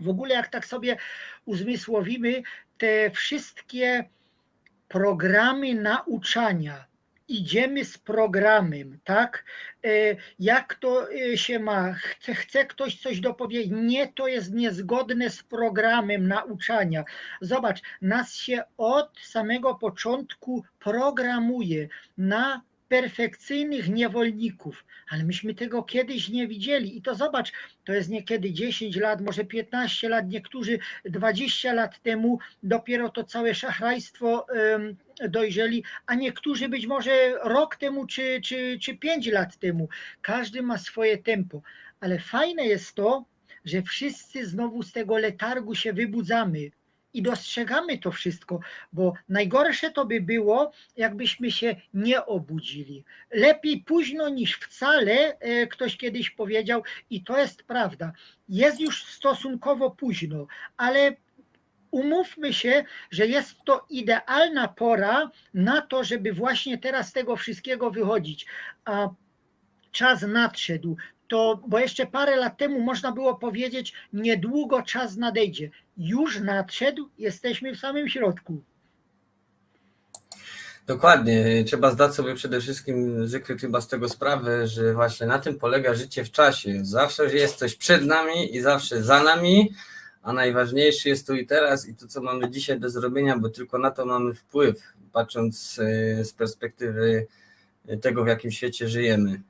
W ogóle, jak tak sobie uzmysłowimy, te wszystkie programy nauczania, idziemy z programem, tak? E, Jak to e, się ma? Chce, chce ktoś coś dopowiedzieć? Nie, to jest niezgodne z programem nauczania. Zobacz, nas się od samego początku programuje na perfekcyjnych niewolników, ale myśmy tego kiedyś nie widzieli. I to zobacz, to jest niekiedy 10 lat, może 15 lat, niektórzy 20 lat temu dopiero to całe szachrajstwo dojrzeli, a niektórzy być może rok temu czy, czy, czy 5 lat temu. Każdy ma swoje tempo, ale fajne jest to, że wszyscy znowu z tego letargu się wybudzamy i dostrzegamy to wszystko, bo najgorsze to by było, jakbyśmy się nie obudzili. Lepiej późno niż wcale, e, ktoś kiedyś powiedział, i to jest prawda. Jest już stosunkowo późno, ale umówmy się, że jest to idealna pora na to, żeby właśnie teraz z tego wszystkiego wychodzić. A czas nadszedł. To, bo jeszcze parę lat temu można było powiedzieć, niedługo czas nadejdzie. Już nadszedł, jesteśmy w samym środku. Dokładnie. Trzeba zdać sobie przede wszystkim Zykryt chyba z tego sprawę, że właśnie na tym polega życie w czasie. Zawsze jest coś przed nami i zawsze za nami, a najważniejsze jest tu i teraz i to, co mamy dzisiaj do zrobienia, bo tylko na to mamy wpływ, patrząc e, z perspektywy tego, w jakim świecie żyjemy.